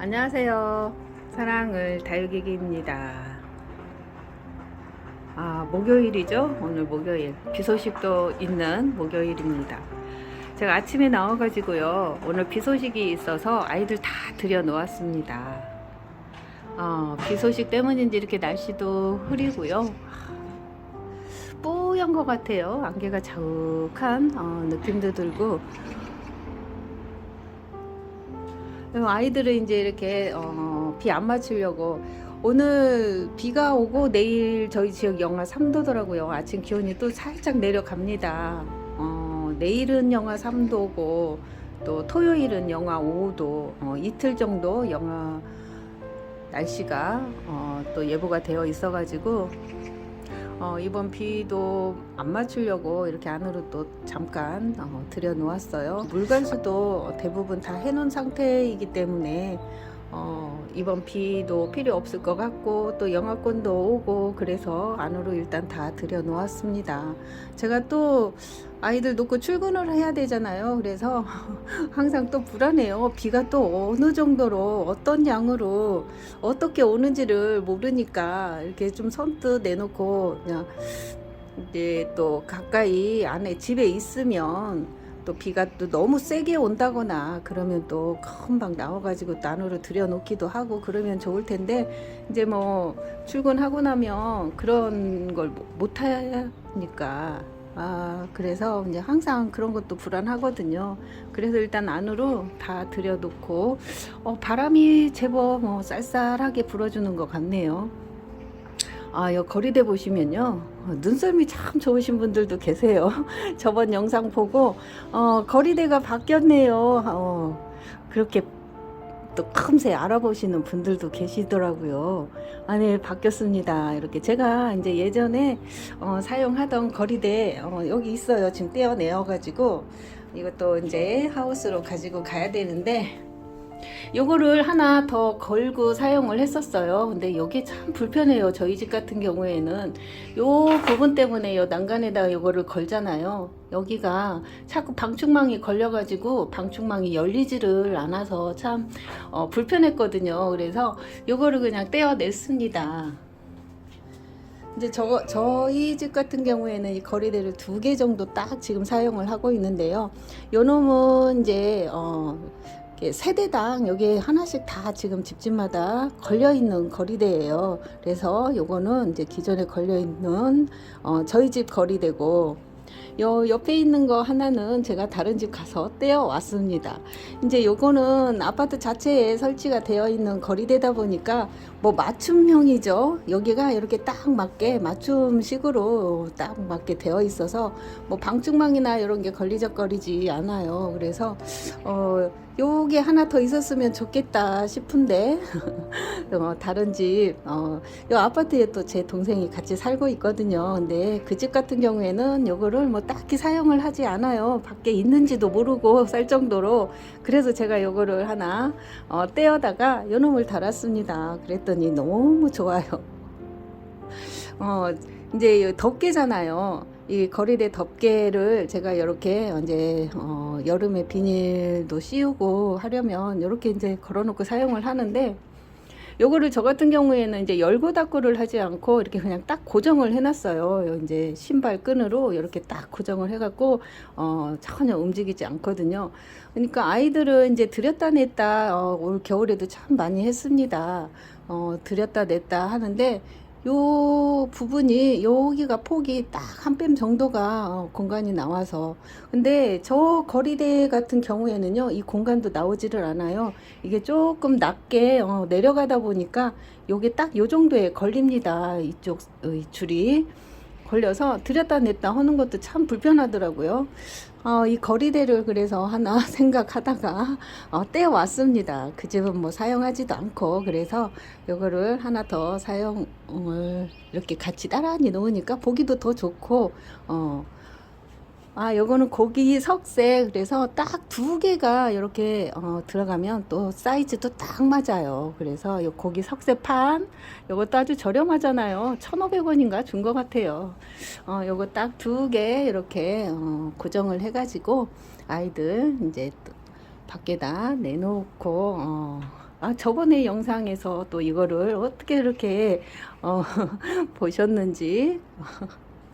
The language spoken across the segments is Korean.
안녕하세요. 사랑을 다육이기입니다. 아, 목요일이죠? 오늘 목요일. 비 소식도 있는 목요일입니다. 제가 아침에 나와가지고요. 오늘 비 소식이 있어서 아이들 다 들여놓았습니다. 어, 비 소식 때문인지 이렇게 날씨도 흐리고요. 뿌연 것 같아요. 안개가 자욱한 어, 느낌도 들고 아이들은 이제 이렇게 어, 비 안 맞추려고 오늘 비가 오고 내일 저희 지역 영하 3도더라고요. 아침 기온이 또 살짝 내려갑니다. 어, 내일은 영하 3도고 또 토요일은 영하 5도 어, 이틀 정도 영하 날씨가 어, 또 예보가 되어 있어가지고 어, 이번 비도 안 맞추려고 이렇게 안으로 또 잠깐 어, 들여놓았어요. 물관수도 대부분 다 해놓은 상태이기 때문에 어, 이번 비도 필요 없을 것 같고 또 영하권도 오고 그래서 안으로 일단 다 들여놓았습니다. 제가 또 아이들 놓고 출근을 해야 되잖아요. 그래서 항상 또 불안해요. 비가 또 어느 정도로 어떤 양으로 어떻게 오는지를 모르니까 이렇게 좀 선뜻 내놓고 그냥 이제 또 가까이 안에 집에 있으면 또 비가 또 너무 세게 온다거나 그러면 또 금방 나와가지고 또 안으로 들여놓기도 하고 그러면 좋을 텐데 이제 뭐 출근하고 나면 그런 걸 못 하니까 아 그래서 이제 항상 그런 것도 불안하거든요. 그래서 일단 안으로 다 들여놓고 어, 바람이 제법 뭐 쌀쌀하게 불어주는 것 같네요. 아, 여 거리대 보시면요. 어, 눈썰미 참 좋으신 분들도 계세요. 저번 영상 보고, 어, 거리대가 바뀌었네요. 어, 그렇게 또 큼새 알아보시는 분들도 계시더라고요. 아니, 바뀌었습니다. 이렇게 제가 이제 예전에 어, 사용하던 거리대, 어, 여기 있어요. 지금 떼어내어가지고, 이것도 이제 하우스로 가지고 가야 되는데, 요거를 하나 더 걸고 사용을 했었어요. 근데 여기 참 불편해요. 저희 집 같은 경우에는 요 부분 때문에 요 난간에다가 요거를 걸잖아요. 여기가 자꾸 방충망이 걸려가지고 방충망이 열리지를 않아서 참 어, 불편했거든요. 그래서 요거를 그냥 떼어냈습니다. 이제 저, 저희 집 같은 경우에는 이 거리대를 두 개 정도 딱 지금 사용을 하고 있는데요. 요 놈은 이제, 어, 세대당 여기 하나씩 다 지금 집집마다 걸려 있는 거리대예요. 그래서 요거는 이제 기존에 걸려 있는 어, 저희 집 거리대고 요 옆에 있는 거 하나는 제가 다른 집 가서 떼어 왔습니다. 이제 요거는 아파트 자체에 설치가 되어 있는 거리대다 보니까 뭐 맞춤형이죠. 여기가 이렇게 딱 맞게 맞춤식으로 딱 맞게 되어 있어서 뭐 방충망이나 이런 게 걸리적거리지 않아요. 그래서 어 요게 하나 더 있었으면 좋겠다 싶은데 어, 다른 집, 어, 요 아파트에 또 제 동생이 같이 살고 있거든요. 근데 그 집 같은 경우에는 요거를 뭐 딱히 사용을 하지 않아요. 밖에 있는지도 모르고 살 정도로. 그래서 제가 요거를 하나 어, 떼어다가 요 놈을 달았습니다. 그랬더니 너무 좋아요. 어, 이제 덮개잖아요. 이 거리대 덮개를 제가 이렇게 이제 어, 여름에 비닐도 씌우고 하려면 이렇게 이제 걸어놓고 사용을 하는데 요거를 저 같은 경우에는 이제 열고 닫고를 하지 않고 이렇게 그냥 딱 고정을 해놨어요. 요 이제 신발 끈으로 이렇게 딱 고정을 해갖고 어, 전혀 움직이지 않거든요. 그러니까 아이들은 이제 들였다 냈다 어, 올 겨울에도 참 많이 했습니다. 어, 들였다 냈다 하는데 요 부분이 여기가 폭이 딱한뼘 정도가 어, 공간이 나와서. 근데 저 거리대 같은 경우에는요 이 공간도 나오지를 않아요. 이게 조금 낮게 어, 내려가다 보니까 요게 딱 요 정도에 걸립니다 이쪽 어, 이 줄이. 걸려서 들였다 냈다 하는 것도 참 불편하더라고요. 어, 이 거리대를 그래서 하나 생각하다가 어, 떼어왔습니다. 그 집은 뭐 사용하지도 않고 그래서 이거를 하나 더 사용을 이렇게 같이 따라니 놓으니까 보기도 더 좋고 어, 아, 요거는 고기 석쇠. 그래서 딱 두 개가 이렇게 어, 들어가면 또 사이즈도 딱 맞아요. 그래서 요 고기 석쇠판, 요것도 아주 저렴하잖아요. 1,500원인가 준 것 같아요. 어, 요거 딱 두 개 이렇게 어, 고정을 해 가지고 아이들 이제 또 밖에다 내놓고 어, 아, 저번에 영상에서 또 이거를 어떻게 이렇게 어, 보셨는지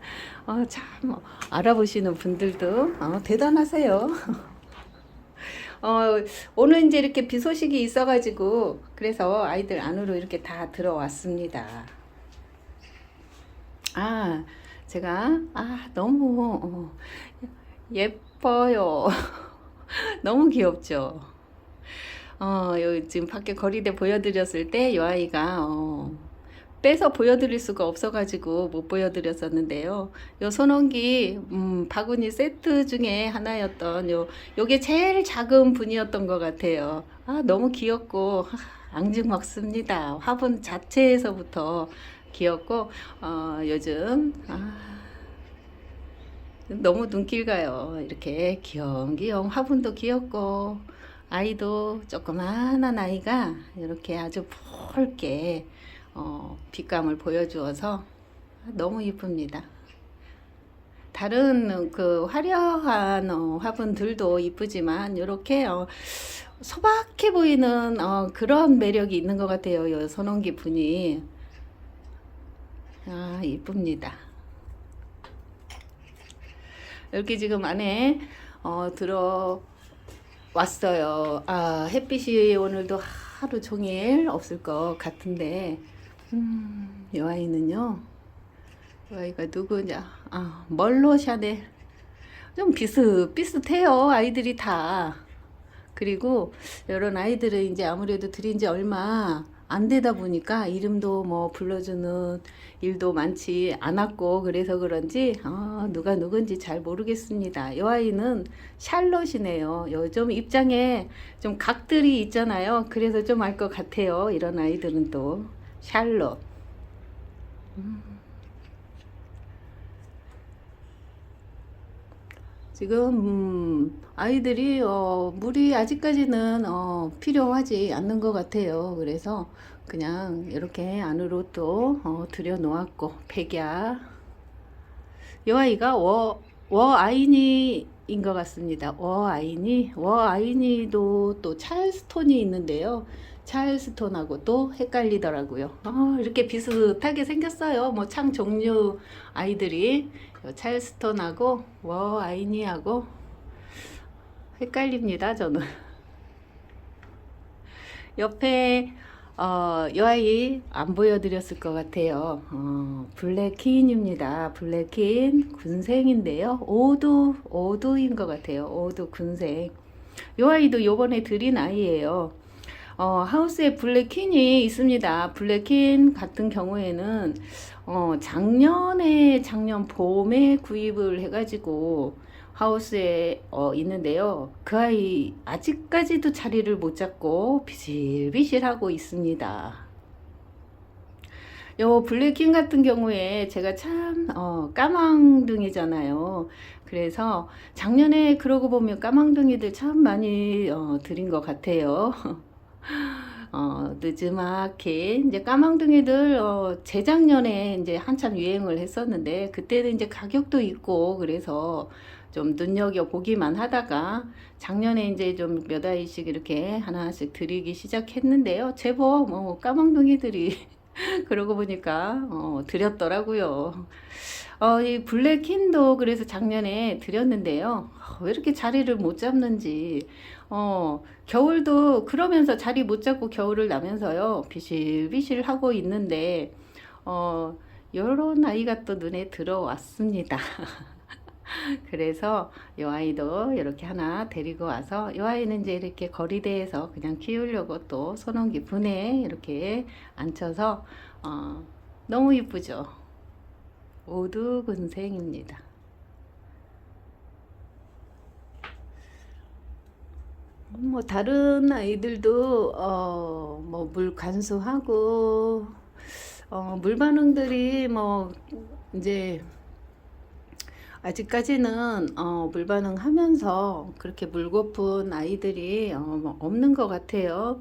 어, 참 알아보시는 분들도 어, 대단하세요. 어, 오늘 이제 이렇게 비 소식이 있어가지고 그래서 아이들 안으로 이렇게 다 들어왔습니다. 아, 제가 아 너무 어, 예뻐요. 너무 귀엽죠. 어, 요 지금 밖에 거리대 보여드렸을 때이 아이가 어, 빼서 보여드릴 수가 없어가지고 못 보여드렸었는데요. 요 손원기 음, 바구니 세트 중에 하나였던 요 요게 제일 작은 분이었던 것 같아요. 아 너무 귀엽고 아, 앙증맞습니다. 화분 자체에서부터 귀엽고 어, 요즘 아, 너무 눈길 가요. 이렇게 귀염귀염 화분도 귀엽고 아이도 조그마한 아이가 이렇게 아주 붉게 어, 빛감을 보여주어서 너무 이쁩니다. 다른 그 화려한 어, 화분들도 이쁘지만 이렇게 어, 소박해 보이는 어, 그런 매력이 있는 것 같아요. 이 선홍기 분이 아 이쁩니다. 이렇게 지금 안에 어, 들어 왔어요. 아 햇빛이 오늘도 하루 종일 없을 것 같은데 음, 이 아이는요. 이 아이가 누구냐? 아, 멀로 샤넬. 좀 비슷, 비슷해요. 아이들이 다. 그리고 이런 아이들은 이제 아무래도 들인 지 얼마 안 되다 보니까 이름도 뭐 불러주는 일도 많지 않았고 그래서 그런지 아, 누가 누군지 잘 모르겠습니다. 이 아이는 샬롯이네요. 요즘 입장에 좀 각들이 있잖아요. 그래서 좀 알 것 같아요. 이런 아이들은 또 샬롯. 음. 지금 음, 아이들이 어, 물이 아직까지는 어, 필요하지 않는 것 같아요. 그래서 그냥 이렇게 안으로 또 어, 들여놓았고 백야 이 아이가 워, 워 아이니인 것 같습니다. 워 아이니 워 아이니도 또 찰스톤이 있는데요. 찰스톤하고 또 헷갈리더라고요. 어, 이렇게 비슷하게 생겼어요. 뭐 창 종류 아이들이 요 찰스톤하고 워 아이니하고 헷갈립니다. 저는 옆에 어, 이 아이 안 보여드렸을 것 같아요. 어, 블랙퀸입니다. 블랙퀸 군생인데요. 오두 오두인 것 같아요. 오두 군생. 이 아이도 요번에 들인 아이예요. 어, 하우스에 블랙퀸이 있습니다. 블랙퀸 같은 경우에는 어, 작년에 작년 봄에 구입을 해가지고 하우스에 어, 있는데요. 그 아이 아직까지도 자리를 못 잡고 비실비실하고 있습니다. 요 블랙킹 같은 경우에 제가 참 어, 까망둥이잖아요. 그래서 작년에 그러고 보면 까망둥이들 참 많이 어, 드린 것 같아요. 어, 늦지막히 이제 까망둥이들 어, 재작년에 이제 한참 유행을 했었는데 그때는 이제 가격도 있고 그래서 좀 눈여겨 보기만 하다가 작년에 이제 좀몇 아이씩 이렇게 하나씩 드리기 시작했는데요. 제법 뭐 까망둥이들이 그러고 보니까 어, 드렸더라고요. 어, 이 블랙킨도 그래서 작년에 드렸는데요. 어, 왜 이렇게 자리를 못 잡는지. 어, 겨울도 그러면서 자리 못 잡고 겨울을 나면서요. 비실비실 하고 있는데, 어, 요런 아이가 또 눈에 들어왔습니다. 그래서 이 아이도 이렇게 하나 데리고 와서 이 아이는 이제 이렇게 거리대에서 그냥 키우려고 또 손원기 분에 이렇게 앉혀서 어, 너무 이쁘죠. 오두근생입니다. 뭐 다른 아이들도 어, 뭐물 관수하고 어, 물 반응들이 뭐 이제 아직까지는 어, 물 반응하면서 그렇게 물고픈 아이들이 어, 뭐 없는 것 같아요.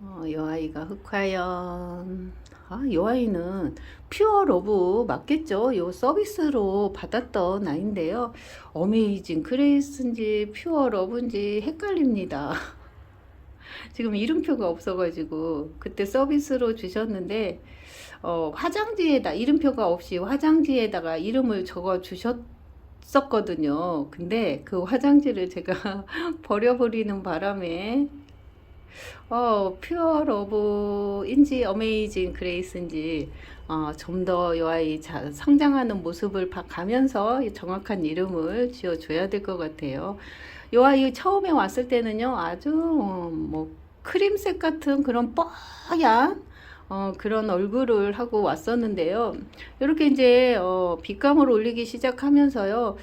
어, 이 아이가 흑화연. 아, 이 아이는 퓨어 러브 맞겠죠? 요 서비스로 받았던 아이인데요. 어메이징 그레이스인지 퓨어 러브인지 헷갈립니다. 지금 이름표가 없어가지고 그때 서비스로 주셨는데 어, 화장지에다 이름표가 없이 화장지에다가 이름을 적어 주셨었거든요. 근데 그 화장지를 제가 버려버리는 바람에 어, 퓨어 러브인지 어메이징 그레이스인지 어, 좀더이 아이 자, 성장하는 모습을 봐- 가면서 정확한 이름을 지어줘야 될 것 같아요. 이 아이 처음에 왔을 때는요, 아주 어, 뭐 크림색 같은 그런 뽀얀 어, 그런 얼굴을 하고 왔었는데요. 이렇게 이제 어, 빛감을 올리기 시작하면서요.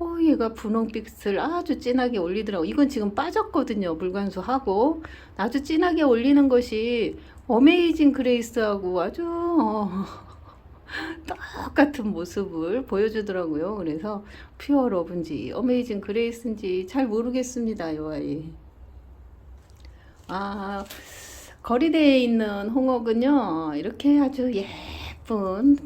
어, 얘가 분홍빛을 아주 진하게 올리더라고. 이건 지금 빠졌거든요. 물관수하고 아주 진하게 올리는 것이 어메이징 그레이스하고 아주 어, 똑같은 모습을 보여주더라고요. 그래서 퓨어 러브인지 어메이징 그레이스인지 잘 모르겠습니다. 이 아이. 아, 거리대에 있는 홍옥은요, 이렇게 아주 예쁜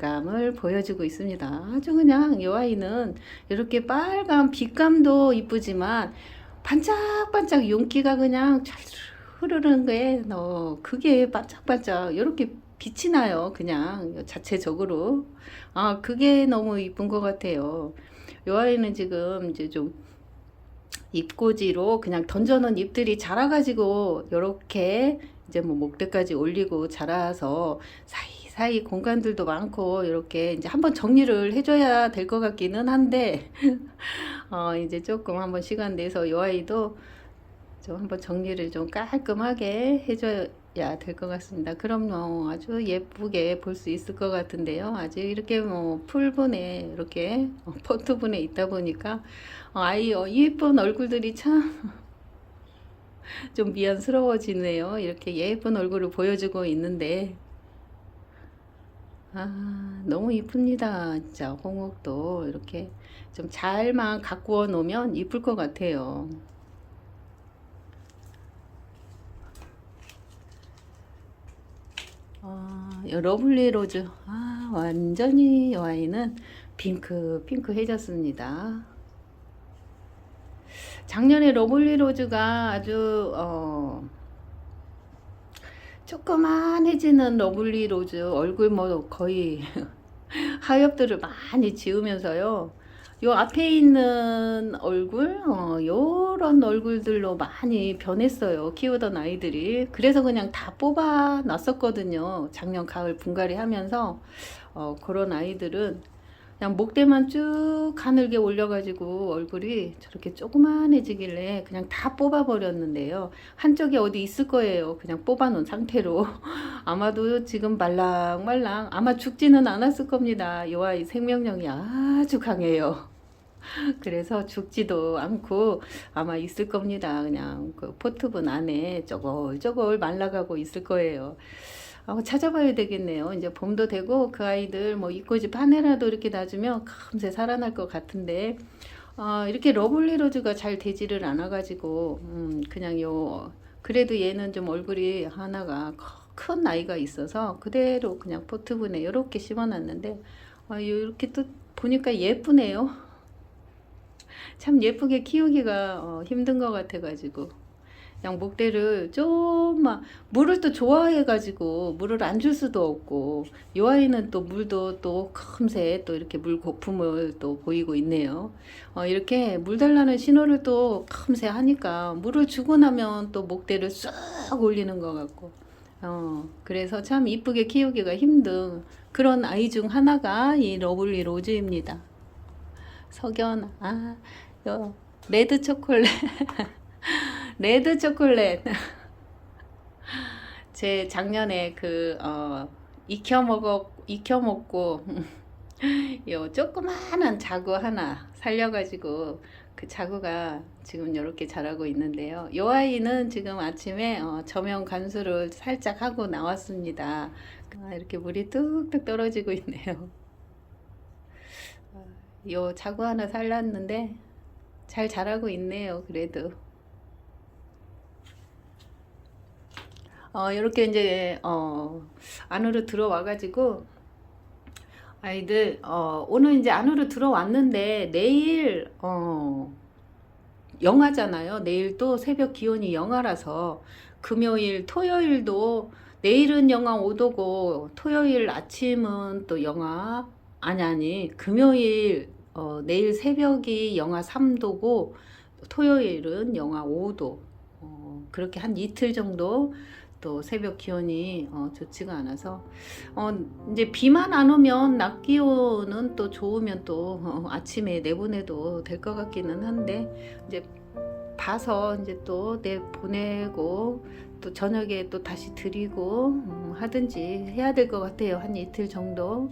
빛감을 보여주고 있습니다. 아주 그냥 이 아이는 이렇게 빨간 빛감도 이쁘지만 반짝반짝 윤기가 그냥 잘 흐르는 게, 어, 그게 반짝반짝 이렇게 빛이 나요. 그냥 자체적으로. 아, 그게 너무 이쁜 것 같아요. 이 아이는 지금 이제 좀 잎꽂이로 그냥 던져놓은 잎들이 자라가지고 이렇게 이제 뭐 목대까지 올리고 자라서 사이 사이 공간들도 많고 이렇게 이제 한번 정리를 해줘야 될 것 같기는 한데 어 이제 조금 한번 시간 내서 이 아이도 좀 한번 정리를 좀 깔끔하게 해줘야 될 것 같습니다. 그럼 뭐 아주 예쁘게 볼 수 있을 것 같은데요. 아직 이렇게 뭐 풀분에 이렇게 어, 포트분에 있다 보니까 어, 아이 어, 예쁜 얼굴들이 참 좀 미안스러워지네요. 이렇게 예쁜 얼굴을 보여주고 있는데 아 너무 이쁩니다. 진짜 홍옥도 이렇게 좀 잘만 가꾸어 놓으면 이쁠 것 같아요. 아, 이 러블리 로즈. 아, 완전히 이 아이는 핑크, 핑크해졌습니다. 작년에 러블리 로즈가 아주, 어, 조그만해지는 러블리 로즈 얼굴 뭐 거의 하엽들을 많이 지우면서요. 요 앞에 있는 얼굴, 어, 요런 얼굴들로 많이 변했어요. 키우던 아이들이. 그래서 그냥 다 뽑아 놨었거든요. 작년 가을 분갈이 하면서, 어, 그런 아이들은 그냥 목대만 쭉 가늘게 올려가지고 얼굴이 저렇게 조그만해지길래 그냥 다 뽑아버렸는데요. 한쪽에 어디 있을 거예요. 그냥 뽑아놓은 상태로. 아마도 지금 말랑말랑, 아마 죽지는 않았을 겁니다. 이 아이 생명력이 아주 강해요. 그래서 죽지도 않고 아마 있을 겁니다. 그냥 그 포트분 안에 쪼글쪼글 말라가고 있을 거예요. 어, 찾아봐야 되겠네요. 이제 봄도 되고 그 아이들 뭐 입꼬집 하나라도 이렇게 놔주면 금세 살아날 것 같은데 어, 이렇게 러블리 로즈가 잘 되지를 않아가지고 음, 그냥 요 그래도 얘는 좀 얼굴이 하나가 큰 나이가 있어서 그대로 그냥 포트분에 이렇게 심어놨는데 어, 이렇게 또 보니까 예쁘네요. 참 예쁘게 키우기가 어, 힘든 것 같아가지고 목대를 좀만 물을 또 좋아해가지고 물을 안 줄 수도 없고 이 아이는 또 물도 또 금세 또 이렇게 물 거품을 또 보이고 있네요. 어, 이렇게 물 달라는 신호를 또 금세 하니까 물을 주고 나면 또 목대를 쑥 올리는 것 같고 어, 그래서 참 이쁘게 키우기가 힘든 그런 아이 중 하나가 이 러블리 로즈입니다. 석연, 아, 요, 레드 초콜릿. 레드 초콜릿. 제 작년에 그, 어, 익혀 먹어, 익혀 먹고, 요 조그마한 자구 하나 살려가지고, 그 자구가 지금 이렇게 자라고 있는데요. 요 아이는 지금 아침에 어, 저명 간수를 살짝 하고 나왔습니다. 아, 이렇게 물이 뚝뚝 떨어지고 있네요. 요 자구 하나 살랐는데 잘 자라고 있네요. 그래도 어 이렇게 이제 어 안으로 들어와 가지고 아이들 어 오늘 이제 안으로 들어왔는데 내일 어 영하잖아요. 내일 또 새벽 기온이 영하라서 금요일, 토요일도 내일은 영하 5도고 토요일 아침은 또 영하 아니 아니 금요일 어, 내일 새벽이 영하 3도고 토요일은 영하 5도 어, 그렇게 한 이틀 정도 또 새벽 기온이 어, 좋지가 않아서. 어, 이제 비만 안 오면 낮 기온은 또 좋으면 또 어, 아침에 내보내도 될 것 같기는 한데 이제 봐서 이제 또 내 보내고 또 저녁에 또 다시 드리고 음, 하든지 해야 될 것 같아요. 한 이틀 정도.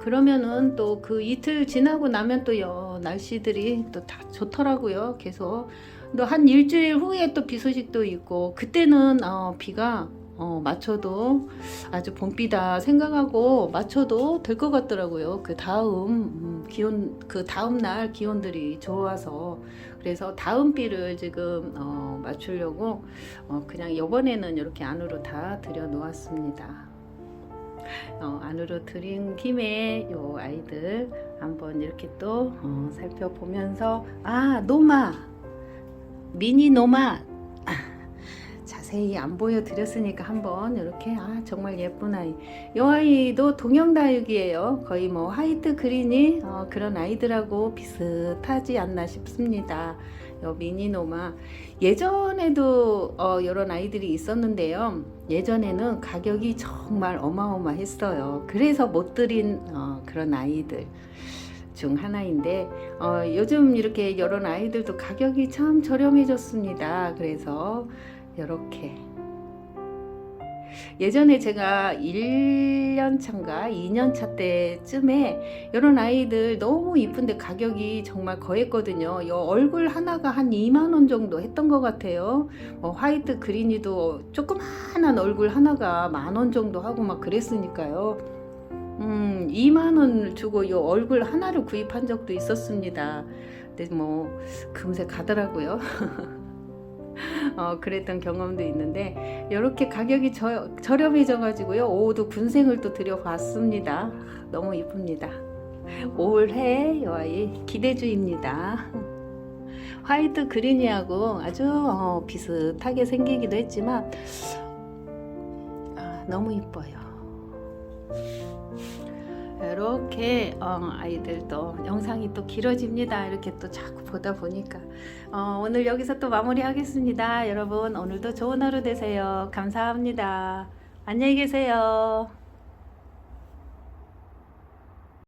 그러면은 또 그 이틀 지나고 나면 또 여, 날씨들이 또 다 좋더라고요. 계속 또 한 일주일 후에 또 비 소식도 있고 그때는 어, 비가 어, 맞춰도 아주 봄비다 생각하고 맞춰도 될 것 같더라고요. 그 다음 음, 기온 그 다음 날 기온들이 좋아서 그래서 다음 비를 지금 어, 맞추려고 어, 그냥 이번에는 이렇게 안으로 다 들여 놓았습니다. 어, 안으로 들인 김에 요 아이들 한번 이렇게 또 어, 살펴보면서 아 노마 미니 노마. 자세히 안 보여드렸으니까 한번 이렇게 아 정말 예쁜 아이. 이 아이도 동영다육이에요. 거의 뭐 화이트 그린이 어, 그런 아이들하고 비슷하지 않나 싶습니다. 요 미니노마. 예전에도 어, 이런 아이들이 있었는데요. 예전에는 가격이 정말 어마어마했어요. 그래서 못 드린 어, 그런 아이들 중 하나인데 어, 요즘 이렇게 이런 아이들도 가격이 참 저렴해졌습니다 그래서 이렇게 예전에 제가 1년 차인가 2년 차 때쯤에 이런 아이들 너무 이쁜데 가격이 정말 거했거든요. 이 얼굴 하나가 한 2만 원 정도 했던 것 같아요. 어, 화이트 그린이도 조그마한 얼굴 하나가 만 원 정도 하고 막 그랬으니까요. 음, 2만 원을 주고 이 얼굴 하나를 구입한 적도 있었습니다. 근데 뭐 금세 가더라고요. 어, 그랬던 경험도 있는데 이렇게 가격이 저, 저렴해져 가지고요. 오도 군생을 또 들여봤습니다. 너무 이쁩니다. 올해 이 아이 기대주입니다. 화이트 그린이하고 아주 어, 비슷하게 생기기도 했지만 아, 너무 이뻐요 이렇게 어, 아이들도 영상이 또 길어집니다. 이렇게 또 자꾸 보다 보니까 어, 오늘 여기서 또 마무리하겠습니다. 여러분 오늘도 좋은 하루 되세요. 감사합니다. 안녕히 계세요.